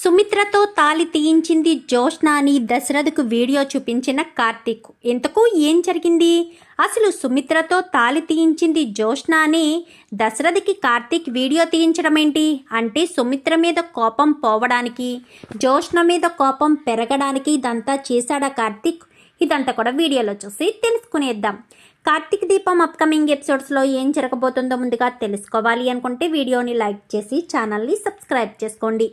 సుమిత్రతో తాలి తీయించింది జోష్నా అని దశరథకు వీడియో చూపించిన కార్తీక్. ఇంతకు ఏం జరిగింది? అసలు సుమిత్రతో తాలి తీయించింది జోష్నా అని దశరథకి కార్తీక్ వీడియో తీయించడం ఏంటి అంటే సుమిత్ర మీద కోపం పోవడానికి జోష్న మీద కోపం పెరగడానికి ఇదంతా చేశాడా కార్తీక్? ఇదంతా కూడా వీడియోలో చూసి తెలుసుకునేద్దాం. కార్తీక్ దీపం అప్కమింగ్ ఎపిసోడ్స్లో ఏం జరగబోతుందో ముందుగా తెలుసుకోవాలి అనుకుంటే వీడియోని లైక్ చేసి ఛానల్ని సబ్స్క్రైబ్ చేసుకోండి.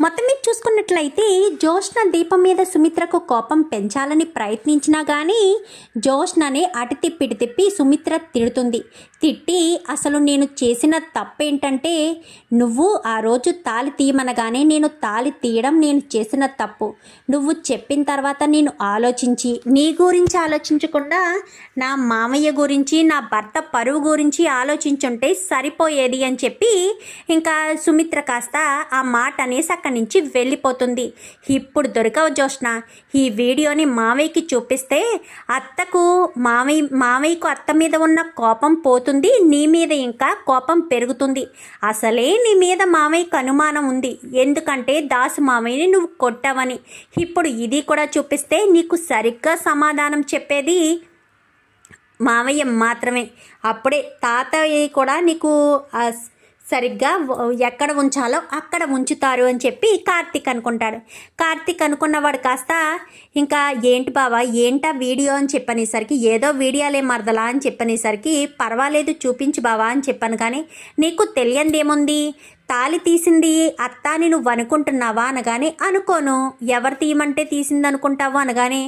మొత్తం మీద చూసుకున్నట్లయితే జోష్న దీపం మీద సుమిత్రకు కోపం పెంచాలని ప్రయత్నించినా కానీ జోష్ననే అటు తిప్పి తిప్పి సుమిత్ర తిడుతుంది. తిట్టి అసలు నేను చేసిన తప్పేంటంటే నువ్వు ఆ రోజు తాలి తీయమనగానే నేను తాలి తీయడం నేను చేసిన తప్పు. నువ్వు చెప్పిన తర్వాత నేను ఆలోచించి నీ గురించి ఆలోచించకుండా నా మామయ్య గురించి నా భర్త పరువు గురించి ఆలోచించుంటే సరిపోయేది అని చెప్పి ఇంకా సుమిత్ర కాస్త ఆ మాట అనేసి అక్కడి నుంచి వెళ్ళిపోతుంది. ఇప్పుడు దొరకవ జోష్న ఈ వీడియోని మావయ్యకి చూపిస్తే అత్తకు మావయ్య మావయ్యకు అత్త మీద ఉన్న కోపం పోతుంది. నీ మీద ఇంకా కోపం పెరుగుతుంది. అసలే నీ మీద మావయ్యకు అనుమానం ఉంది. ఎందుకంటే దాసు మావయ్యని నువ్వు కొట్టావని. ఇప్పుడు ఇది కూడా చూపిస్తే నీకు సరిగ్గా సమాధానం చెప్పేది మావయ్య మాత్రమే. అప్పుడే తాతయ్య కూడా నీకు సరిగ్గా ఎక్కడ ఉంచాలో అక్కడ ఉంచుతారు అని చెప్పి కార్తీక్ అనుకుంటాడు. కార్తీక్ అనుకున్నవాడు కాస్త ఇంకా ఏంటి బావా ఏంటా వీడియో అని చెప్పనేసరికి ఏదో వీడియోలే మరదలా అని చెప్పనేసరికి పర్వాలేదు చూపించు బావా అని చెప్పాను కానీ నీకు తెలియందేముంది? తాలి తీసింది అత్తాని నువ్వు అనుకుంటున్నావా అనగానే అనుకోను. ఎవరు తీయమంటే తీసింది అనుకుంటావా అనగానే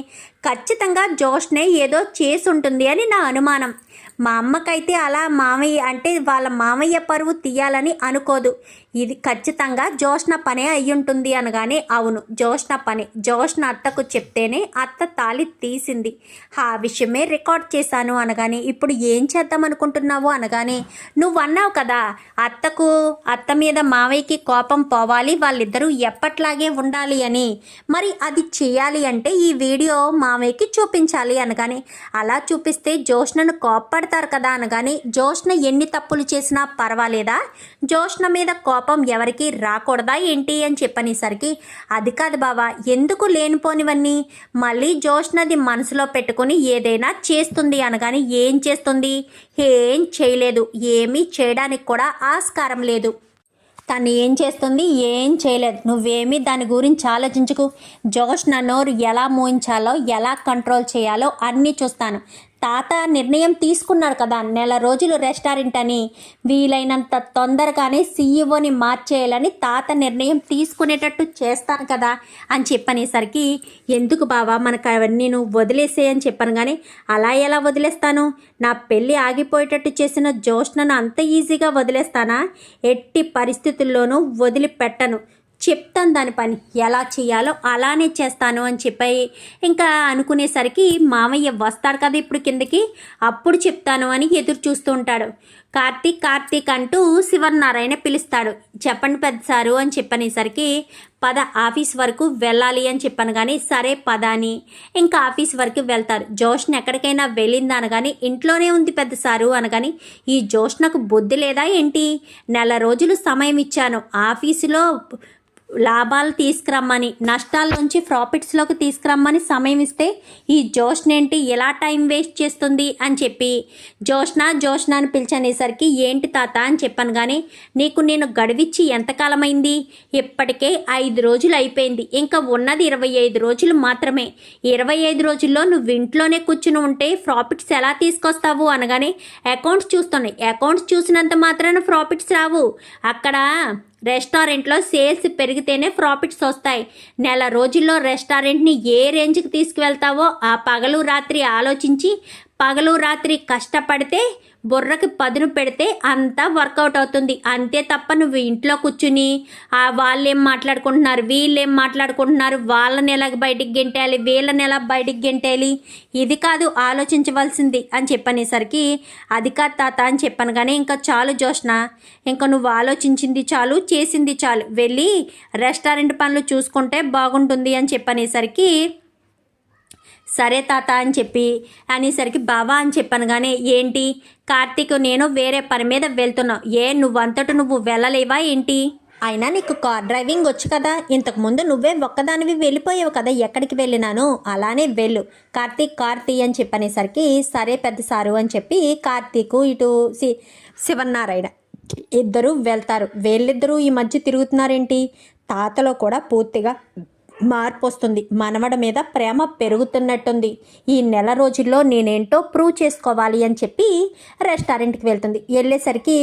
ఖచ్చితంగా జోష్నే ఏదో చేసి ఉంటుంది అని నా అనుమానం. మా అమ్మకైతే అలా మామయ్య అంటే వాళ్ళ మామయ్య పరువు తీయాలని అనుకోదు. ఇది ఖచ్చితంగా జోష్న పనే అయ్యుంటుంది అనగానే అవును జోష్న పనే. జోష్న అత్తకు చెప్తేనే అత్త తాలి తీసింది. ఆ విషయమే రికార్డ్ చేశాను అనగానే ఇప్పుడు ఏం చేద్దాం అనుకుంటున్నావు అనగానే నువ్వు అన్నావు కదా అత్తకు అత్త మీద మావయ్యకి కోపం పోవాలి వాళ్ళిద్దరూ ఎప్పట్లాగే ఉండాలి అని. మరి అది చేయాలి అంటే ఈ వీడియో మావయ్యకి చూపించాలి అనగానే అలా చూపిస్తే జోష్నను కోప్పడతారు కదా అనగానే జోష్న ఎన్ని తప్పులు చేసినా పర్వాలేదా? జోష్న మీద కోపం ఎవరికి రాకూడదా ఏంటి అని చెప్పనేసరికి అది కాదు బావా ఎందుకు లేనిపోనివన్నీ? మళ్ళీ జోష్నది మనసులో పెట్టుకుని ఏదైనా చేస్తుంది అనగానే ఏం చేస్తుంది? ఏం చేయలేదు ఏమీ చేయడానికి కూడా ఆస్కారం లేదు. తను ఏం చేస్తుంది? ఏం చేయలేదు. నువ్వేమీ దాని గురించి ఆలోచించుకు. జోష్ నన్నోరు ఎలా మోయించాలో ఎలా కంట్రోల్ చేయాలో అన్నీ చూస్తాను. తాత నిర్ణయం తీసుకున్నాడు కదా నెల రోజులు రెస్టారెంట్ అని వీలైనంత తొందరగానే సీఈఓని మార్చేయాలని తాత నిర్ణయం తీసుకునేటట్టు చేస్తాను కదా అని చెప్పనేసరికి ఎందుకు బావా మనకు అవన్నీ నువ్వు వదిలేసేయని చెప్పాను కానీ అలా ఎలా వదిలేస్తాను? నా పెళ్ళి ఆగిపోయేటట్టు చేసిన జోష్నను అంత ఈజీగా వదిలేస్తానా? ఎట్టి పరిస్థితుల్లోనూ వదిలిపెట్టను. చెప్తాను దాని పని. ఎలా చేయాలో అలానే చేస్తాను అని చెప్పి ఇంకా అనుకునేసరికి మామయ్య వస్తాడు కదా ఇప్పుడు కిందకి అప్పుడు చెప్తాను అని ఎదురు చూస్తూ ఉంటాడు. కార్తీక్ కార్తీక్ అంటూ శివనారాయణ పిలుస్తాడు. చెప్పండి పెద్ద సారు అని చెప్పనేసరికి పద ఆఫీస్ వరకు వెళ్ళాలి అని చెప్పాను కానీ సరే పద అని. ఇంకా ఆఫీస్ వరకు వెళ్తారు జోష్న ఎక్కడికైనా వెళ్ళిందా అనగాని ఇంట్లోనే ఉంది పెద్ద సారు అనగాని ఈ జోష్నకు బుద్ధి లేదా ఏంటి? నెల రోజులు సమయం ఇచ్చాను. ఆఫీసులో లాభాలు తీసుకురమ్మని నష్టాల నుంచి ప్రాఫిట్స్లోకి తీసుకురమ్మని సమయం ఇస్తే ఈ జోష్న ఏంటి ఎలా టైం వేస్ట్ చేస్తుంది అని చెప్పి జోష్న జోష్న అని పిలిచనేసరికి ఏంటి తాత అని చెప్పాను కానీ నీకు నేను గడువిచ్చి ఎంతకాలమైంది ఇప్పటికే ఐదు రోజులు అయిపోయింది. ఇంకా ఉన్నది ఇరవై ఐదు రోజులు మాత్రమే. ఇరవై ఐదు రోజుల్లో నువ్వు ఇంట్లోనే కూర్చుని ఉంటే ప్రాఫిట్స్ ఎలా తీసుకొస్తావు అనగానే అకౌంట్స్ చూస్తున్నాయి. అకౌంట్స్ చూసినంత మాత్రాన ప్రాఫిట్స్ రావు. అక్కడ రెస్టారెంట్లో సేల్స్ పెరిగితేనే ప్రాఫిట్స్ వస్తాయి. నెల రోజుల్లో రెస్టారెంట్ని ఏ రేంజ్కి తీసుకువెళ్తావో ఆ పగలు రాత్రి ఆలోచించి పగలు రాత్రి కష్టపడితే బుర్రకి పదును పెడితే అంతా వర్కౌట్ అవుతుంది. అంతే తప్ప నువ్వు ఇంట్లో కూర్చుని వాళ్ళేం వాళ్ళు ఏం మాట్లాడుకుంటున్నారు వీళ్ళు ఏం మాట్లాడుకుంటున్నారు వాళ్ళని ఎలా బయటికి గెంటేయాలి వీళ్ళని ఎలా బయటికి గెంటేయాలి? ఇది కాదు ఆలోచించవలసింది అని చెప్పనేసరికి అది కాదు తాత అని చెప్పాను కానీ ఇంకా చాలు జోష్న ఇంకా నువ్వు ఆలోచించింది చాలు చేసింది చాలు. వెళ్ళి రెస్టారెంట్ పనులు చూసుకుంటే బాగుంటుంది అని చెప్పనేసరికి సరే తాత అని చెప్పి అనేసరికి బావా అని చెప్పాను కానీ ఏంటి? కార్తీక్ నేను వేరే పని మీద వెళ్తున్నావు ఏ నువ్వంతట నువ్వు వెళ్ళలేవా ఏంటి? అయినా నీకు కార్ డ్రైవింగ్ వచ్చు కదా. ఇంతకు ముందు నువ్వే ఒక్కదానివి వెళ్ళిపోయావు కదా. ఎక్కడికి వెళ్ళినాను? అలానే వెళ్ళు. కార్తీక్ కార్తీ అని చెప్పనేసరికి సరే పెద్ద సారు అని చెప్పి కార్తీక్ ఇటు సి శివన్నారాయణ ఇద్దరు వెళ్తారు. వీళ్ళిద్దరూ ఈ మధ్య తిరుగుతున్నారేంటి? తాతలో కూడా పూర్తిగా మార్పు వస్తుంది మనవడ మీద ప్రేమ పెరుగుతున్నట్టుంది. ఈ నెల రోజుల్లో నేనేంటో ప్రూవ్ చేసుకోవాలి అని చెప్పి రెస్టారెంట్కి వెళ్తుంది. వెళ్ళేసరికి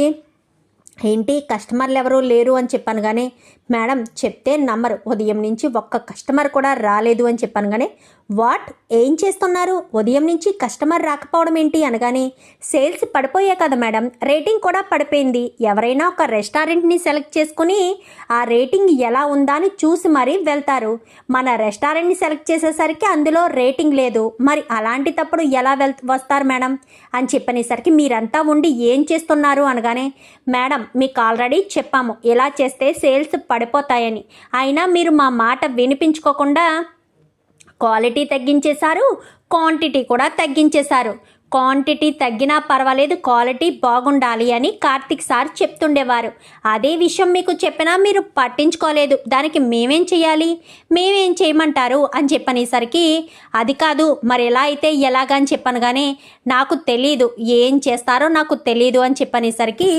ఏంటి కస్టమర్లు ఎవరూ లేరు అని చెప్పాను కానీ మేడం చెప్తే నమ్మరు. ఉదయం నుంచి ఒక్క కస్టమర్ కూడా రాలేదు అని చెప్పాను కానీ వాట్? ఏం చేస్తున్నారు? ఉదయం నుంచి కస్టమర్ రాకపోవడం ఏంటి? అనగానే సేల్స్ పడిపోయే కదా మేడం రేటింగ్ కూడా పడిపోయింది. ఎవరైనా ఒక రెస్టారెంట్ని సెలెక్ట్ చేసుకుని ఆ రేటింగ్ ఎలా ఉందా అని చూసి మరీ వెళ్తారు. మన రెస్టారెంట్ని సెలెక్ట్ చేసేసరికి అందులో రేటింగ్ లేదు. మరి అలాంటి తప్పుడు ఎలా వెల్ వస్తారు మేడం? అని చెప్పనేసరికి మీరంతా ఉండి ఏం చేస్తున్నారు? అనగానే మేడం మీకు ఆల్రెడీ చెప్పాము. ఇలా చేస్తే సేల్స్ పడిపోతాయని. అయినా మీరు మా మాట వినిపించుకోకుండా క్వాలిటీ తగ్గించేశారు క్వాంటిటీ కూడా తగ్గించేశారు. క్వాంటిటీ తగ్గినా పర్వాలేదు క్వాలిటీ బాగుండాలి అని కార్తిక్ సార్ చెప్తుండేవారు. అదే విషయం మీకు చెప్పినా మీరు పట్టించుకోలేదు. దానికి మేమేం చేయాలి మేమేం చేయమంటారు? అని చెప్పనేసరికి అది కాదు మరి ఎలా అయితే ఎలాగని చెప్పాను కానీ నాకు తెలీదు ఏం చేస్తారో నాకు తెలీదు అని చెప్పనేసరికి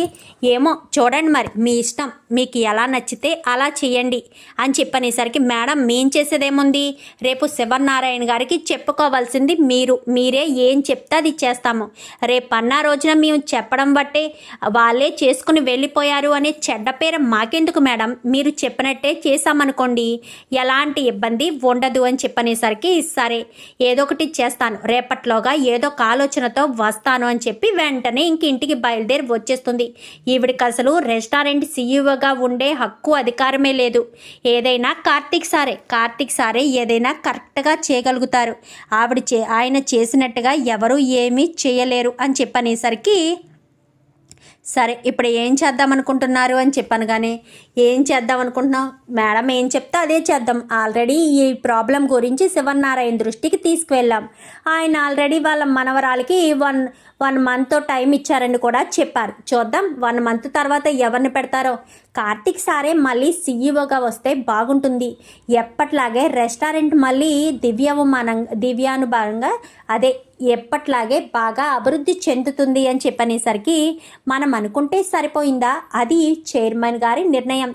ఏమో చూడండి మరి మీ ఇష్టం. మీకు ఎలా నచ్చితే అలా చేయండి అని చెప్పనేసరికి మేడం మేం చేసేదేముంది? రేపు శివనారాయణ గారికి చెప్పుకోవాల్సింది మీరు. మీరే ఏం చెప్తే అది చేస్తాము. రేపు రోజున మేము చెప్పడం బట్టే వాళ్ళే చేసుకుని వెళ్ళిపోయారు అనే చెడ్డ పేరు మాకెందుకు మేడం? మీరు చెప్పినట్టే చేశామనుకోండి. ఎలాంటి ఇబ్బంది ఉండదు అని చెప్పనేసరికి సరే ఏదో ఒకటి చేస్తాను. రేపట్లోగా ఏదో ఒక ఆలోచనతో వస్తాను అని చెప్పి వెంటనే ఇంక ఇంటికి బయలుదేరి వచ్చేస్తుంది. ఈవిడికి అసలు రెస్టారెంట్ సీఈఓ సీఈఓగా ఉండే హక్కు అధికారమే లేదు. ఏదైనా కార్తీక్ సారే కార్తీక్ సారే ఏదైనా కరెక్ట్గా చేయగలుగుతారు. ఆవిడ చే ఆయన చేసినట్టుగా ఎవరు ఏమీ చేయలేరు అని చెప్పనేసరికి సరే ఇప్పుడు ఏం చేద్దాం అనుకుంటున్నారు అని చెప్పాను కానీ ఏం చేద్దాం అనుకుంటున్నాం మేడం ఏం చెప్తే అదే చేద్దాం. ఆల్రెడీ ఈ ప్రాబ్లం గురించి శివనారాయణ దృష్టికి తీసుకువెళ్ళాం. ఆయన ఆల్రెడీ వాళ్ళ మనవరాలకి వన్ వన్ మంత్ టైం ఇచ్చారని కూడా చెప్పారు. చూద్దాం వన్ మంత్ తర్వాత ఎవరిని పెడతారో? కార్తిక్ సారే మళ్ళీ సీఈఓగా వస్తే బాగుంటుంది. ఎప్పట్లాగే రెస్టారెంట్ మళ్ళీ దివ్యవమానం దివ్యానుభావంగా అదే ఎప్పట్లాగే బాగా అభివృద్ధి చెందుతుంది అని చెప్పనేసరికి మనం అనుకుంటే సరిపోయిందా? అది చైర్మన్ గారి నిర్ణయం.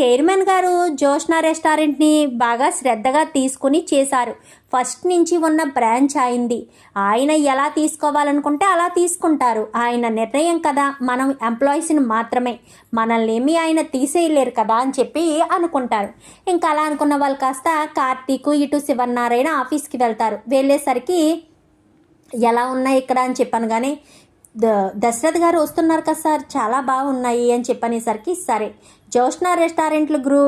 చైర్మన్ గారు జోష్నా రెస్టారెంట్ని బాగా శ్రద్ధగా తీసుకుని చేశారు. ఫస్ట్ నుంచి ఉన్న బ్రాంచ్ అయింది. ఆయన ఎలా తీసుకోవాలనుకుంటే అలా తీసుకుంటారు. ఆయన నిర్ణయం కదా మనం ఎంప్లాయీస్ని మాత్రమే. మనల్ని ఏమి ఆయన తీసేయలేరు కదా అని చెప్పి అనుకుంటారు. ఇంకా అలా అనుకున్న వాళ్ళు కాస్త కార్తీకు ఇటు శివనారాయణ ఆఫీస్కి వెళ్తారు. వెళ్ళేసరికి ఎలా ఉన్నాయి ఇక్కడ అని చెప్పాను కానీ ద దశరథ్ గారు వస్తున్నారు కదా సార్ చాలా బాగున్నాయి అని చెప్పనేసరికి సరే. జోష్ణ రెస్టారెంట్లు గ్రూ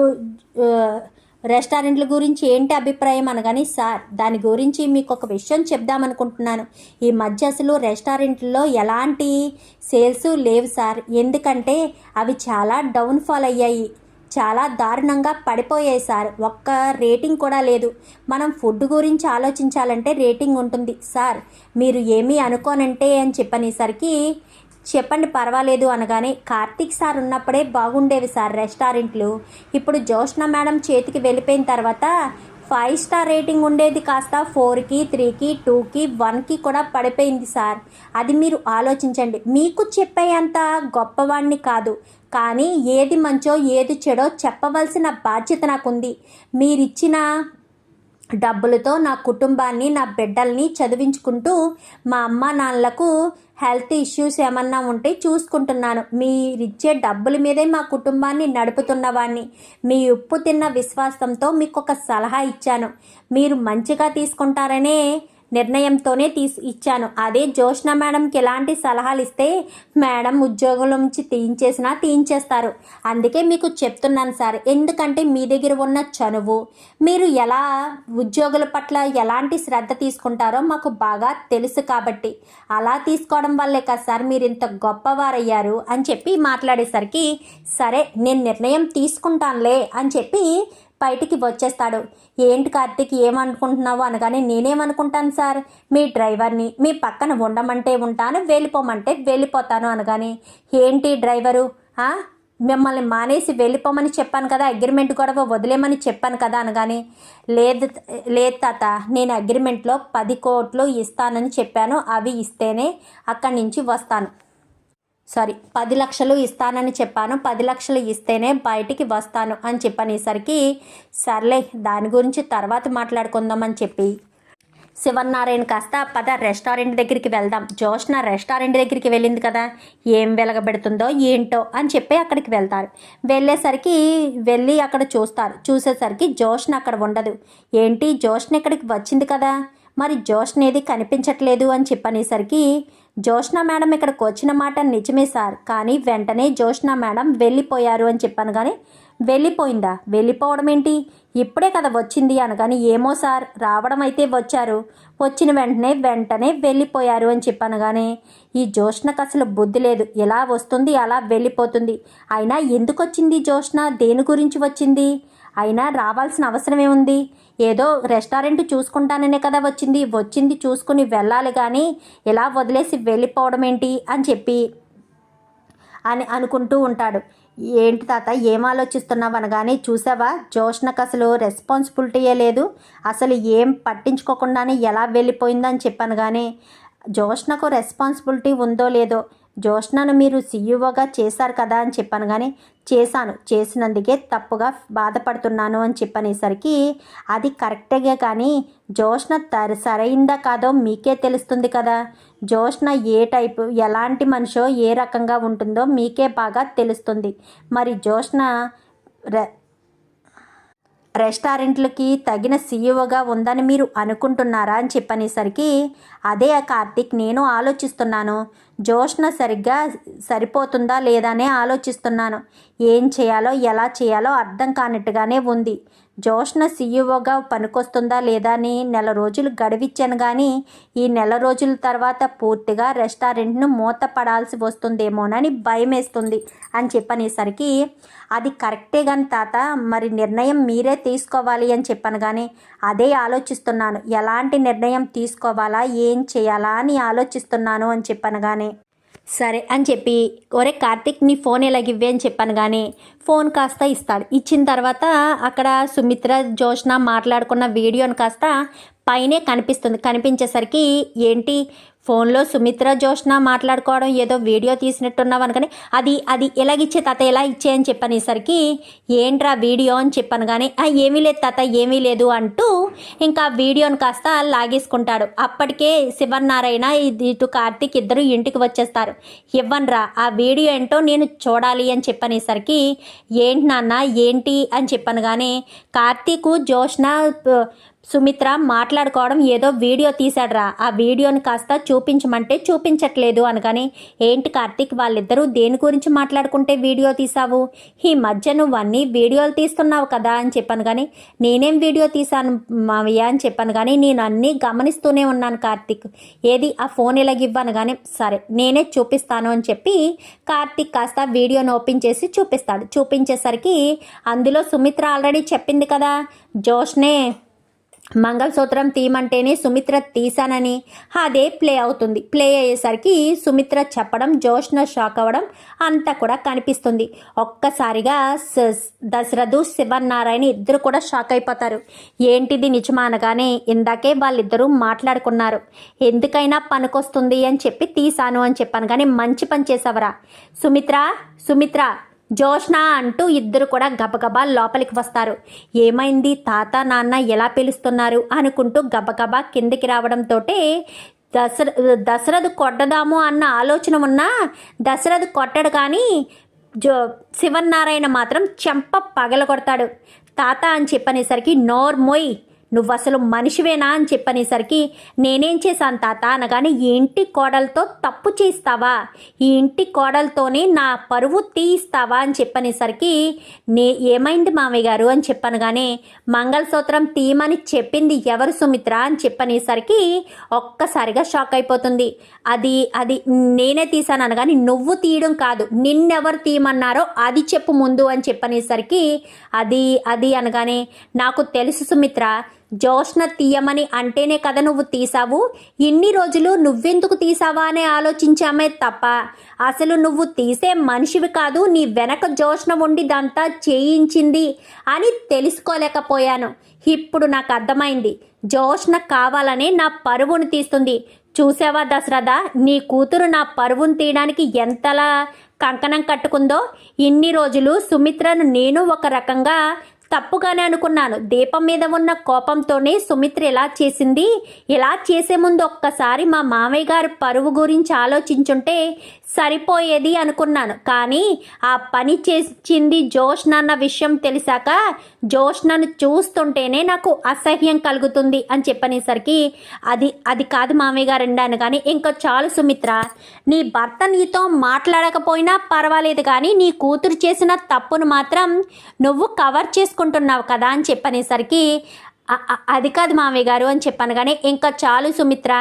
రెస్టారెంట్ల గురించి ఏంటి అభిప్రాయం అనగాని సార్ దాని గురించి మీకు ఒక విషయం చెప్దామనుకుంటున్నాను ఈ మధ్య అసలు రెస్టారెంట్లో ఎలాంటి సేల్స్ లేవు సార్. ఎందుకంటే అవి చాలా డౌన్ఫాల్ అయ్యాయి. చాలా దారుణంగా పడిపోయాయి సార్. ఒక్క రేటింగ్ కూడా లేదు. మనం ఫుడ్ గురించి ఆలోచించాలంటే రేటింగ్ ఉంటుంది సార్. మీరు ఏమీ అనుకోనంటే అని చెప్పనేసరికి చెప్పండి పర్వాలేదు అనగానే కార్తీక్ సార్ ఉన్నప్పుడే బాగుండేవి సార్ రెస్టారెంట్లు. ఇప్పుడు జోష్ణ మేడం చేతికి వెళ్ళిపోయిన తర్వాత ఫైవ్ స్టార్ రేటింగ్ ఉండేది కాస్త ఫోర్కి త్రీకి టూకి వన్కి కూడా పడిపోయింది సార్. అది మీరు ఆలోచించండి. మీకు చెప్పేంత గొప్పవాణ్ణి కాదు. కానీ ఏది మంచో ఏది చెడో చెప్పవలసిన బాధ్యత నాకుంది. మీరిచ్చిన డబ్బులతో నా కుటుంబాన్ని నా బిడ్డల్ని చదివించుకుంటూ మా అమ్మ నాన్నలకు హెల్త్ ఇష్యూస్ ఏమన్నా ఉంటే చూసుకుంటున్నాను. మీరిచ్చే డబ్బుల మీదే మా కుటుంబాన్ని నడుపుతున్నవాడిని మీ ఉప్పు తిన్న విశ్వాసంతో మీకు ఒక సలహా ఇచ్చాను. మీరు మంచిగా తీసుకుంటారనే నిర్ణయంతోనే తీసి ఇచ్చాను. అదే జోష్న మేడంకి ఎలాంటి సలహాలు ఇస్తే మేడం ఉద్యోగం నుంచి తీయించేసినా తీయించేస్తారు. అందుకే మీకు చెప్తున్నాను సార్ ఎందుకంటే మీ దగ్గర ఉన్న చనువు మీరు ఎలా ఉద్యోగుల పట్ల ఎలాంటి శ్రద్ధ తీసుకుంటారో మాకు బాగా తెలుసు కాబట్టి. అలా తీసుకోవడం వల్లే కదా సార్ మీరు ఇంత గొప్పవారయ్యారు అని చెప్పి మాట్లాడేసరికి సరే నేను నిర్ణయం తీసుకుంటానులే అని చెప్పి బయటికి వచ్చేస్తాడు. ఏంటి కార్తీక్ ఏమనుకుంటున్నావు అనగానే నేనేమనుకుంటాను సార్? మీ డ్రైవర్ని మీ పక్కన ఉండమంటే ఉంటాను వెళ్ళిపోమంటే వెళ్ళిపోతాను అనగానే ఏంటి డ్రైవరు? మిమ్మల్ని మానేసి వెళ్ళిపోమని చెప్పాను కదా అగ్రిమెంట్ గొడవ వదిలేమని చెప్పాను కదా అనగానే లేదు లేదు తాత నేను అగ్రిమెంట్లో పది కోట్లు ఇస్తానని చెప్పాను అవి ఇస్తేనే అక్కడి నుంచి వస్తాను. సారీ పది లక్షలు ఇస్తానని చెప్పాను. పది లక్షలు ఇస్తేనే బయటికి వస్తాను అని చెప్పనేసరికి సర్లే దాని గురించి తర్వాత మాట్లాడుకుందామని చెప్పి. శివనారాయణ కాస్త పద రెస్టారెంట్ దగ్గరికి వెళ్దాం. జోష్న రెస్టారెంట్ దగ్గరికి వెళ్ళింది కదా ఏం వెలగబెడుతుందో ఏంటో అని చెప్పి అక్కడికి వెళ్తారు. వెళ్ళేసరికి వెళ్ళి అక్కడ చూస్తారు. చూసేసరికి జోష్న అక్కడ ఉండదు. ఏంటి జోష్న ఇక్కడికి వచ్చింది కదా? మరి జోష్నేది కనిపించట్లేదు అని చెప్పనేసరికి జోష్న మేడం ఇక్కడికి వచ్చిన మాట నిజమే సార్. కానీ వెంటనే జోష్న మేడం వెళ్ళిపోయారు అని చెప్పాను కానీ వెళ్ళిపోయిందా? వెళ్ళిపోవడం ఏంటి? ఇప్పుడే కదా వచ్చింది అనగాని ఏమో సార్ రావడం అయితే వచ్చారు. వచ్చిన వెంటనే వెంటనే వెళ్ళిపోయారు అని చెప్పాను కానీ ఈ జోష్నకు అసలు బుద్ధి లేదు. ఎలా వస్తుంది అలా వెళ్ళిపోతుంది. అయినా ఎందుకు వచ్చింది జోష్న? దేని గురించి వచ్చింది? అయినా రావాల్సిన అవసరం ఏముంది ఏదో రెస్టారెంట్ చూసుకుంటాననే కదా వచ్చింది. వచ్చింది చూసుకుని వెళ్ళాలి కానీ ఇలా వదిలేసి వెళ్ళిపోవడం ఏంటి? అని చెప్పి అని అనుకుంటూ ఉంటాడు. ఏంటి తాత ఏం ఆలోచిస్తున్నావు అనగానే చూసావా? జోష్నకు అసలు రెస్పాన్సిబిలిటీయే లేదు. అసలు ఏం పట్టించుకోకుండానే ఎలా వెళ్ళిపోయిందని చెప్పాను కానీ జోష్నకు రెస్పాన్సిబిలిటీ ఉందో లేదో జోష్నను మీరు సీఈఓగా చేశారు కదా అని చెప్పాను కానీ చేశాను. చేసినందుకే తప్పుగా బాధపడుతున్నాను అని చెప్పనేసరికి అది కరెక్ట్గా కానీ జోష్న తర సరైందా కాదో మీకే తెలుస్తుంది కదా. జోష్న ఏ టైపు ఎలాంటి మనిషో ఏ రకంగా ఉంటుందో మీకే బాగా తెలుస్తుంది. మరి జోష్న రె రెస్టారెంట్లకి తగిన సీఈఓగా ఉందని మీరు అనుకుంటున్నారా అని చెప్పనేసరికి అదే ఆ కార్తీక్ నేను ఆలోచిస్తున్నాను. జోష్న సరిగ్గా సరిపోతుందా లేదా అనే ఆలోచిస్తున్నాను. ఏం చేయాలో ఎలా చేయాలో అర్థం కానట్టుగానే ఉంది. జోష్న సీఈఓగా పనికొస్తుందా లేదా అని నెల రోజులు గడివిచ్చాను కానీ ఈ నెల రోజుల తర్వాత పూర్తిగా రెస్టారెంట్ను మూత పడాల్సి వస్తుందేమోనని భయం వేస్తుంది అని చెప్పనేసరికి అది కరెక్టే కానీ తాత మరి నిర్ణయం మీరే తీసుకోవాలి అని చెప్పాను కానీ అదే ఆలోచిస్తున్నాను. ఎలాంటి నిర్ణయం తీసుకోవాలా ఏం చేయాలా అని ఆలోచిస్తున్నాను అని చెప్పాను కానీ సరే అని చెప్పి ఒరే కార్తిక్ నీ ఫోన్ ఎలాగివ్వే అని చెప్పాను కానీ ఫోన్ కాస్త ఇస్తాడు. ఇచ్చిన తర్వాత అక్కడ సుమిత్ర జోష్న మాట్లాడుకున్న వీడియోని కాస్త పైనే కనిపిస్తుంది. కనిపించేసరికి ఏంటి ఫోన్లో సుమిత్ర జోష్న మాట్లాడుకోవడం ఏదో వీడియో తీసినట్టున్నావు అనుకని అది అది ఎలాగిచ్చే తాత ఎలా ఇచ్చే అని చెప్పనేసరికి ఏంట్రా వీడియో అని చెప్పాను కానీ ఏమీ లేదు తాత ఏమీ లేదు అంటూ ఇంకా వీడియోని కాస్త లాగేసుకుంటాడు. అప్పటికే శివనారాయణ ఇటు కార్తీక్ ఇద్దరు ఇంటికి వచ్చేస్తారు. ఇవ్వనరా ఆ వీడియో ఏంటో నేను చూడాలి అని చెప్పనేసరికి ఏంటి నాన్న ఏంటి? అని చెప్పాను కానీ కార్తీకు జోష్న సుమిత్ర మాట్లాడుకోవడం ఏదో వీడియో తీశాడ్రా. ఆ వీడియోని కాస్త చూపించమంటే చూపించట్లేదు అనగాని ఏంటి కార్తీక్ వాళ్ళిద్దరూ దేని గురించి మాట్లాడుకుంటే వీడియో తీసావు ఈ మధ్య నువ్వన్నీ వీడియోలు తీస్తున్నావు కదా అని చెప్పాను కానీ నేనేం వీడియో తీశాను మావయ్య అని చెప్పాను కానీ నేను అన్నీ గమనిస్తూనే ఉన్నాను కార్తీక్. ఏది? ఆ ఫోన్ ఇలాగివ్వను కానీ సరే నేనే చూపిస్తాను అని చెప్పి కార్తీక్ కాస్త వీడియోని ఓపెన్ చేసి చూపిస్తాడు. చూపించేసరికి అందులో సుమిత్ర ఆల్రెడీ చెప్పింది కదా జోష్నే మంగళసూత్రం తీయమంటేనే సుమిత్ర తీశానని. అదే ప్లే అవుతుంది. ప్లే అయ్యేసరికి సుమిత్ర చెప్పడం జోష్న షాక్ అవ్వడం అంతా కూడా కనిపిస్తుంది. ఒక్కసారిగా దశరథు శివనారాయణ ఇద్దరు కూడా షాక్ అయిపోతారు. ఏంటిది నిజమా అనగానే ఇందాకే వాళ్ళిద్దరూ మాట్లాడుకున్నారు. ఎందుకైనా పనికొస్తుంది అని చెప్పి తీశాను అని చెప్పాను కానీ మంచి పని చేసావరా సుమిత్ర సుమిత్ర జోష్నా అంటూ ఇద్దరు కూడా గబగబా లోపలికి వస్తారు. ఏమైంది? తాత నాన్న ఎలా పిలుస్తున్నారు? అనుకుంటూ గబగబా కిందికి రావడంతో దశర దశరథ్ కొట్టదాము అన్న ఆలోచన ఉన్నా దశరథ్ కొట్టడు కానీ జో శివన్నారాయణ మాత్రం చెంప పగల కొడతాడు తాత అని చెప్పనేసరికి నోర్మోయ్ నువ్వు అసలు మనిషివేనా అని చెప్పనేసరికి నేనేం చేశాను తాత? అనగానే ఈ ఇంటి కోడలతో తప్పు చేస్తావా? ఈ ఇంటి కోడలతోనే నా పరువు తీయిస్తావా? అని చెప్పనేసరికి నే ఏమైంది మామయ్య గారు? అని చెప్పనగానే మంగళసూత్రం తీయమని చెప్పింది ఎవరు సుమిత్ర? అని చెప్పనేసరికి ఒక్కసారిగా షాక్ అయిపోతుంది. అది అది నేనే తీశాను అనగాని నువ్వు తీయడం కాదు నిన్నెవరు తీయమన్నారో అది చెప్పు ముందు అని చెప్పనేసరికి అది అది అనగానే నాకు తెలుసు సుమిత్ర జోష్న తీయమని అంటేనే కదా నువ్వు తీసావు? ఇన్ని రోజులు నువ్వెందుకు తీసావా అని ఆలోచించామే తప్ప. అసలు నువ్వు తీసే మనిషివి కాదు నీ వెనక జోష్న ఉండి దంతా చేయించింది అని తెలుసుకోలేకపోయాను. ఇప్పుడు నాకు అర్థమైంది. జోష్న కావాలని నా పరువును తీస్తుంది. చూసావా దశరథ? నీ కూతురు నా పరువును తీయడానికి ఎంతలా కంకణం కట్టుకుందో? ఇన్ని రోజులు సుమిత్రను నేను ఒక రకంగా తప్పుగానే అనుకున్నాను. దీపం మీద ఉన్న కోపంతోనే సుమిత్ర ఇలా చేసింది? ఇలా చేసే ముందు ఒక్కసారి మా మామయ్య గారి పరువు గురించి ఆలోచించుంటే సరిపోయేది అనుకున్నాను. కానీ ఆ పని చేసింది జోష్న అన్న విషయం తెలిసాక జోష్నను చూస్తుంటేనే నాకు అసహ్యం కలుగుతుంది అని చెప్పనేసరికి అది అది కాదు మామయ్య గారు అండాను కానీ ఇంకా చాలు సుమిత్ర నీ భర్త నీతో మాట్లాడకపోయినా పర్వాలేదు కానీ నీ కూతురు చేసిన తప్పును మాత్రం నువ్వు కవర్ చేసుకుంటున్నావు కదా అని చెప్పనేసరికి అది కాదు మామయ్య గారు అని చెప్పాను. కానీ ఇంకా చాలు సుమిత్ర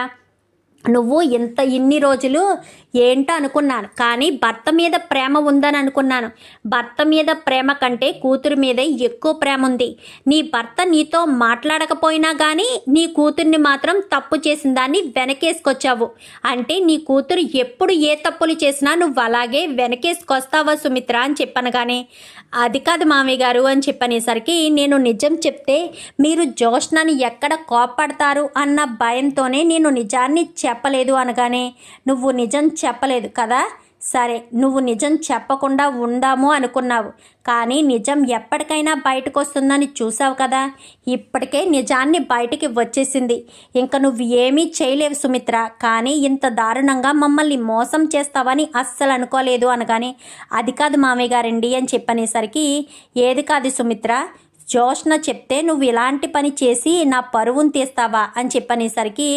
నువ్వు ఇంత ఇన్ని రోజులు ఏంటో అనుకున్నాను? కానీ భర్త మీద ప్రేమ ఉందని అనుకున్నాను. భర్త మీద ప్రేమ కంటే కూతురు మీద ఎక్కువ ప్రేమ ఉంది. నీ భర్త నీతో మాట్లాడకపోయినా కానీ నీ కూతుర్ని మాత్రం తప్పు చేసిన దాన్ని వెనకేసుకొచ్చావు. అంటే నీ కూతురు ఎప్పుడు ఏ తప్పులు చేసినా నువ్వు అలాగే వెనకేసుకొస్తావా సుమిత్ర అని చెప్పాను కానీ అది కాదు మామయ్య గారు అని చెప్పనేసరికి నేను నిజం చెప్తే మీరు జోష్నని ఎక్కడ కోపడతారు అన్న భయంతోనే నేను నిజాన్ని చెప్ చెప్పలేదు అనగానే నువ్వు నిజం చెప్పలేదు కదా? సరే నువ్వు నిజం చెప్పకుండా ఉందాము అనుకున్నావు. కానీ నిజం ఎప్పటికైనా బయటకు వస్తుందని చూసావు కదా? ఇప్పటికే నిజాన్ని బయటికి వచ్చేసింది. ఇంకా నువ్వు ఏమీ చేయలేవు సుమిత్ర. కానీ ఇంత దారుణంగా మమ్మల్ని మోసం చేస్తావని అస్సలు అనుకోలేదు అనగానే అది కాదు మామయ్య గారండి అని చెప్పనేసరికి ఏది కాదు సుమిత్ర. జోష్న చెప్తే నువ్వు ఇలాంటి పని చేసి నా పరువును తీస్తావా? అని చెప్పనేసరికి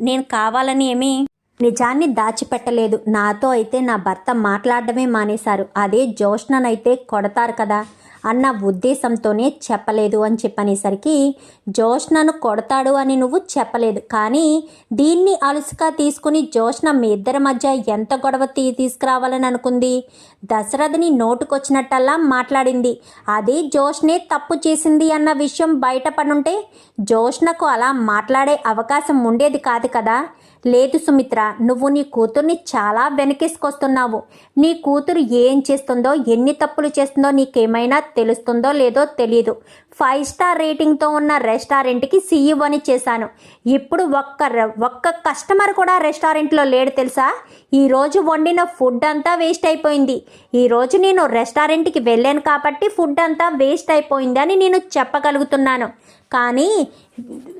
నేను కావాలని ఏమీ నిజాన్ని దాచిపెట్టలేదు. నాతో అయితే నా భర్త మాట్లాడడమే మానేశారు. అదే జోష్ననైతే కొడతారు కదా. అన్న ఉద్దేశంతోనే చెప్పలేదు అని చెప్పనేసరికి జోష్నను కొడతాడు అని నువ్వు చెప్పలేదు. కానీ దీన్ని అలుసుగా తీసుకుని జోష్న మీ ఇద్దరి మధ్య ఎంత గొడవ తీ తీసుకురావాలని అనుకుంది? దశరథని నోటుకొచ్చినట్టల్లా మాట్లాడింది. అది జోష్నే తప్పు చేసింది అన్న విషయం బయటపడుంటే జోష్నకు అలా మాట్లాడే అవకాశం ఉండేది కాదు కదా. లేదు సుమిత్ర నువ్వు నీ కూతుర్ని చాలా వెనకేసుకొస్తున్నావు. నీ కూతురు ఏం చేస్తుందో ఎన్ని తప్పులు చేస్తుందో నీకేమైనా తెలుస్తుందో లేదో తెలియదు ఫైవ్ స్టార్ రేటింగ్తో ఉన్న రెస్టారెంట్కి సీఈఓని చేశాను. ఇప్పుడు ఒక్క ర- ఒక్క కస్టమర్ కూడా రెస్టారెంట్లో లేడు తెలుసా? ఈరోజు వండిన ఫుడ్ అంతా వేస్ట్ అయిపోయింది. ఈరోజు నేను రెస్టారెంట్కి వెళ్ళాను కాబట్టి ఫుడ్ అంతా వేస్ట్ అయిపోయింది అని నేను చెప్పగలుగుతున్నాను. కానీ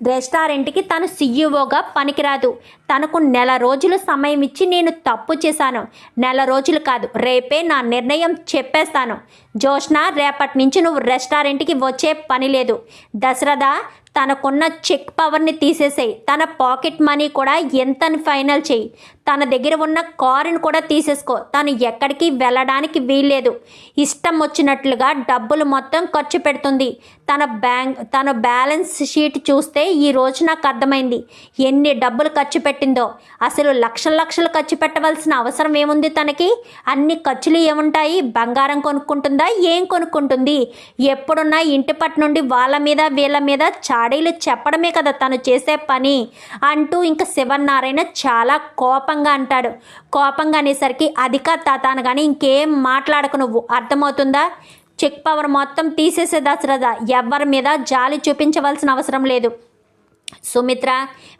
రెస్టారెంట్కి తను సీఈఓగా పనికిరాదు. తనకు నెల రోజులు సమయం ఇచ్చి నేను తప్పు చేశాను. నెల రోజులు కాదు రేపే నా నిర్ణయం చెప్పేస్తాను. జోష్న రేపటి నుంచి నువ్వు రెస్టారెంట్కి వచ్చే పని లేదు. దశరథ తనకున్న చెక్ పవర్ని తీసేసేయి. తన పాకెట్ మనీ కూడా ఎంతని ఫైనల్ చేయి. తన దగ్గర ఉన్న కారుని కూడా తీసేసుకో. తను ఎక్కడికి వెళ్ళడానికి వీల్లేదు. ఇష్టం వచ్చినట్లుగా డబ్బులు మొత్తం ఖర్చు పెడుతుంది. తన బ్యాంక్ తన బ్యాలెన్స్ షీట్ చూస్తే ఈ రోజు నాకు అర్థమైంది. ఎన్ని డబ్బులు ఖర్చు పెట్టిందో. అసలు లక్షల లక్షలు ఖర్చు పెట్టవలసిన అవసరం ఏముంది తనకి? అన్ని ఖర్చులు ఏముంటాయి? బంగారం కొనుక్కుంటుందా? ఏం కొనుక్కుంటుంది? ఎప్పుడున్నా ఇంటి పట్టు నుండి వాళ్ళ మీద వీళ్ళ మీద చాలా చాడీలు చెప్పడమే కదా తను చేసే పని అంటూ ఇంకా శివనారాయణ చాలా కోపంగా అంటాడు. కోపంగా అనేసరికి అధిక తాను కానీ ఇంకేం మాట్లాడకు నువ్వు. అర్థమవుతుందా? చెక్ పవర్ మొత్తం తీసేసే దశరథ ఎవరి మీద జాలి చూపించవలసిన అవసరం లేదు. సుమిత్ర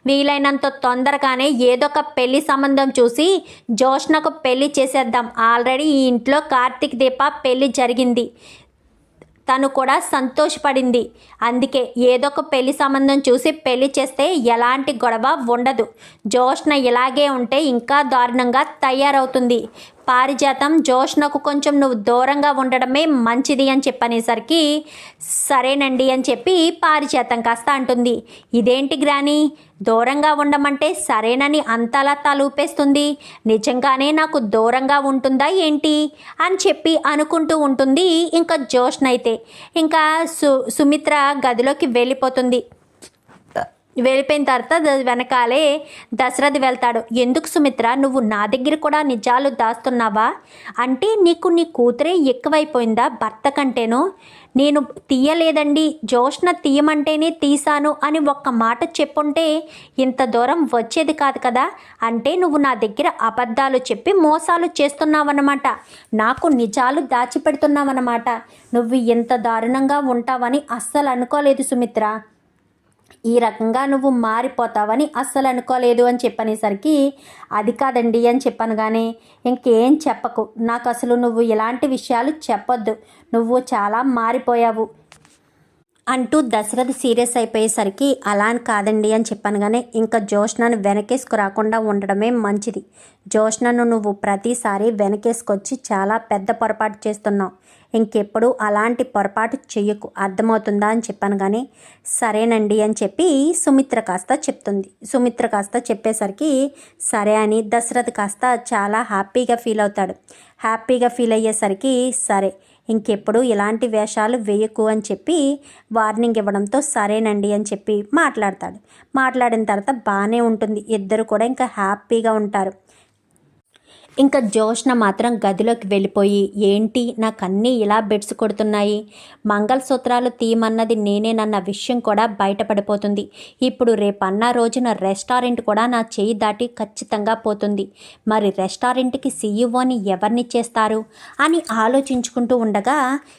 వీలైనంత తొందరగానే ఏదో ఒక పెళ్ళి సంబంధం చూసి జోష్నకు పెళ్ళి చేసేద్దాం. ఆల్రెడీ ఈ ఇంట్లో కార్తీక్ దీప పెళ్ళి జరిగింది. తను కూడా సంతోషపడింది. అందుకే ఏదో ఒక పెళ్ళి సంబంధం చూసి పెళ్ళి చేస్తే ఎలాంటి గొడవ ఉండదు. జోష్న ఇలాగే ఉంటే ఇంకా దారుణంగా తయారవుతుంది. పారిజాతం. జోష్నకు కొంచెం నువ్వు దూరంగా ఉండడమే మంచిది అని చెప్పనేసరికి సరేనండి అని చెప్పి పారిజాతం కాస్త అంటుంది. ఇదేంటి గ్రాని? దూరంగా ఉండమంటే సరేనని అంతలా తలూపేస్తుంది. నిజంగానే నాకు దూరంగా ఉంటుందా ఏంటి? అని చెప్పి అనుకుంటూ ఉంటుంది. ఇంకా జోష్న అయితే ఇంకా సు సుమిత్ర గదిలోకి వెళ్ళిపోతుంది. వెళ్ళిపోయిన తర్వాత వెనకాలే దశరథ్ వెళ్తాడు. ఎందుకు సుమిత్ర నువ్వు నా దగ్గర కూడా నిజాలు దాస్తున్నావా? అంటే నీకు నీ కూతురే ఎక్కువైపోయిందా భర్త కంటేను? నేను తీయలేదండి జోష్న తీయమంటేనే తీశాను అని ఒక్క మాట చెప్పుంటే ఇంత దూరం వచ్చేది కాదు కదా. అంటే నువ్వు నా దగ్గర అబద్ధాలు చెప్పి మోసాలు చేస్తున్నావన్నమాట. నాకు నిజాలు దాచిపెడుతున్నావన్నమాట. నువ్వు ఇంత దారుణంగా ఉంటావని అస్సలు అనుకోలేదు సుమిత్ర. ఈ రకంగా నువ్వు మారిపోతావని అస్సలు అనుకోలేదు అని చెప్పనేసరికి అది కాదండి అని చెప్పాను కానీ ఇంకేం చెప్పకు. నాకు అసలు నువ్వు ఇలాంటి విషయాలు చెప్పొద్దు. నువ్వు చాలా మారిపోయావు అంటూ దశరథ్ సీరియస్ అయిపోయేసరికి అలా అని కాదండి అని చెప్పాను కానీ ఇంకా జోష్నను వెనకేసుకు రాకుండా ఉండడమే మంచిది. జోష్నను నువ్వు ప్రతిసారి వెనకేసుకొచ్చి చాలా పెద్ద పొరపాటు చేస్తున్నావు. ఇంకెప్పుడు అలాంటి పొరపాటు చెయ్యకు అర్థమవుతుందా అని చెప్పాను కానీ సరేనండి అని చెప్పి సుమిత్ర కాస్త చెప్తుంది. సుమిత్ర కాస్త చెప్పేసరికి సరే అని దశరథ్ కాస్త చాలా హ్యాపీగా ఫీల్ అవుతాడు. హ్యాపీగా ఫీల్ అయ్యేసరికి సరే ఇంకెప్పుడు ఇలాంటి వేషాలు వేయకు అని చెప్పి వార్నింగ్ ఇవ్వడంతో సరేనండి అని చెప్పి మాట్లాడతాడు. మాట్లాడిన తర్వాత బాగానే ఉంటుంది. ఇద్దరు కూడా ఇంకా హ్యాపీగా ఉంటారు. ఇంకా జోష్న మాత్రం గదిలోకి వెళ్ళిపోయి ఏంటి? నాకు అన్నీ ఇలా బెడ్స్ కొడుతున్నాయి. మంగళసూత్రాలు తీయమన్నది నేనేనన్న విషయం కూడా బయటపడిపోతుంది. ఇప్పుడు రేపన్న రోజున రెస్టారెంట్ కూడా నా చేయి దాటి ఖచ్చితంగా పోతుంది. మరి రెస్టారెంట్కి సీఈఓని ఎవరిని చేస్తారు? అని ఆలోచించుకుంటూ ఉండగా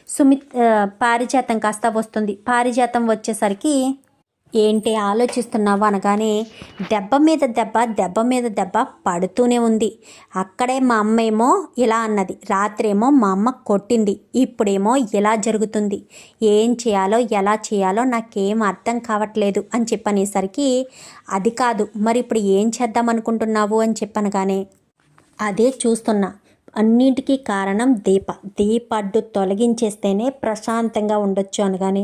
సుమిత్ పారిజాతం కాస్త వస్తుంది. పారిజాతం వచ్చేసరికి ఏంటి ఆలోచిస్తున్నావు అనగానే దెబ్బ మీద దెబ్బ దెబ్బ మీద దెబ్బ పడుతూనే ఉంది. అక్కడే మా అమ్మ ఏమో ఇలా అన్నది. రాత్రేమో మా అమ్మ కొట్టింది. ఇప్పుడేమో ఇలా జరుగుతుంది. ఏం చేయాలో ఎలా చేయాలో నాకేం అర్థం కావట్లేదు అని చెప్పనేసరికి అది కాదు మరి ఇప్పుడు ఏం చేద్దాం అనుకుంటున్నావు అని చెప్పనగానే అదే చూస్తున్నా. అన్నింటికీ కారణం దీప. దీప అడ్డు తొలగించేస్తేనే ప్రశాంతంగా ఉండొచ్చు అనగానే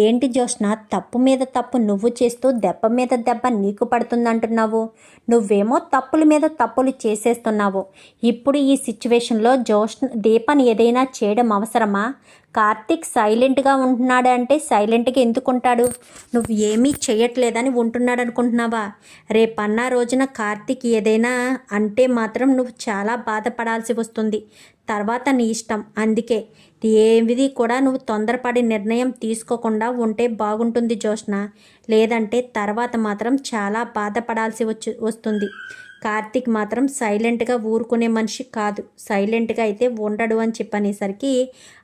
ఏంటి జోష్న తప్పు మీద తప్పు నువ్వు చేస్తూ దెబ్బ మీద దెబ్బ నీకు పడుతుందంటున్నావు. నువ్వేమో తప్పుల మీద తప్పులు చేసేస్తున్నావు. ఇప్పుడు ఈ సిచ్యువేషన్లో జోష్న దీపని ఏదైనా చేయడం అవసరమా? కార్తిక్ సైలెంట్గా ఉంటున్నాడు అంటే సైలెంట్గా ఎందుకు ఉంటాడు నువ్వు ఏమీ చేయట్లేదని ఉంటున్నాడు అనుకుంటున్నావా రేపన్నా రోజున కార్తిక్ ఏదైనా అంటే మాత్రం నువ్వు చాలా బాధపడాల్సి వస్తుంది. తర్వాత నీ ఇష్టం. అందుకే ఏమిది కూడా నువ్వు తొందరపడి నిర్ణయం తీసుకోకుండా ఉంటే బాగుంటుంది జోష్న లేదంటే తర్వాత మాత్రం చాలా బాధపడాల్సి వచ్చి వస్తుంది. కార్తిక్ మాత్రం సైలెంట్గా ఊరుకునే మనిషి కాదు. సైలెంట్గా అయితే ఉండడు అని చెప్పనేసరికి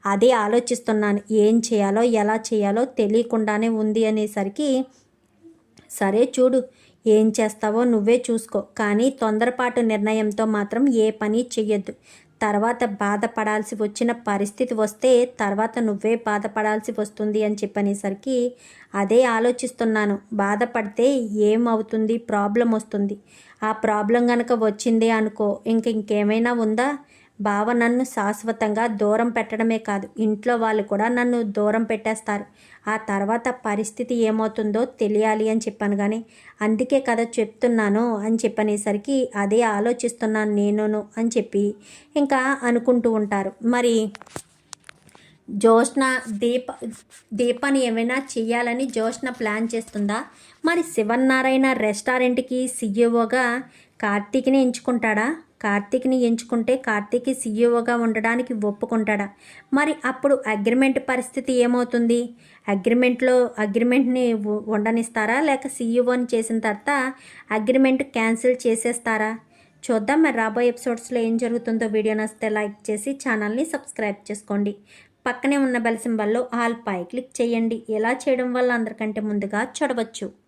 అదే ఆలోచిస్తున్నాను. ఏం చేయాలో ఎలా చేయాలో తెలియకుండానే ఉంది అనేసరికి సరే చూడు ఏం చేస్తావో నువ్వే చూసుకో. కానీ తొందరపాటు నిర్ణయంతో మాత్రం ఏ పని చెయ్యొద్దు. తర్వాత బాధపడాల్సి వచ్చిన పరిస్థితి వస్తే తర్వాత నువ్వే బాధపడాల్సి వస్తుంది అని చెప్పనేసరికి అదే ఆలోచిస్తున్నాను. బాధపడితే ఏమవుతుంది? ప్రాబ్లం వస్తుంది. ఆ ప్రాబ్లం కనుక వచ్చిందే అనుకో ఇంక ఇంకేమైనా ఉందా? బావ నన్ను శాశ్వతంగా దూరం పెట్టడమే కాదు ఇంట్లో వాళ్ళు కూడా నన్ను దూరం పెట్టేస్తారు. ఆ తర్వాత పరిస్థితి ఏమవుతుందో తెలియాలి అని చెప్పాను కానీ అందుకే కదా చెప్తున్నాను అని చెప్పనేసరికి అదే ఆలోచిస్తున్నాను నేనును అని చెప్పి ఇంకా అనుకుంటూ ఉంటారు. మరి జోష్న దీప దీపాన్ని ఏమైనా చేయాలని జోష్న ప్లాన్ చేస్తుందా? మరి శివన్నారాయణ రెస్టారెంట్కి సీఈఓగా కార్తీక్ని ఎంచుకుంటాడా? కార్తీక్ని ఎంచుకుంటే కార్తీక్ సీఈఓగా ఉండడానికి ఒప్పుకుంటాడా? మరి అప్పుడు అగ్రిమెంట్ పరిస్థితి ఏమవుతుంది? అగ్రిమెంట్లో అగ్రిమెంట్ని ఉండనిస్తారా? లేక సీఈఓని చేసిన తర్వాత అగ్రిమెంట్ క్యాన్సిల్ చేసేస్తారా? చూద్దాం. మరి రాబోయే ఎపిసోడ్స్లో ఏం జరుగుతుందో వీడియో నచ్చితే లైక్ చేసి ఛానల్ని సబ్స్క్రైబ్ చేసుకోండి. పక్కనే ఉన్న బెల్ సింబల్లో ఆల్ పై క్లిక్ చేయండి. ఎలా చేయడం వల్ల అందరికంటే ముందుగా చూడవచ్చు.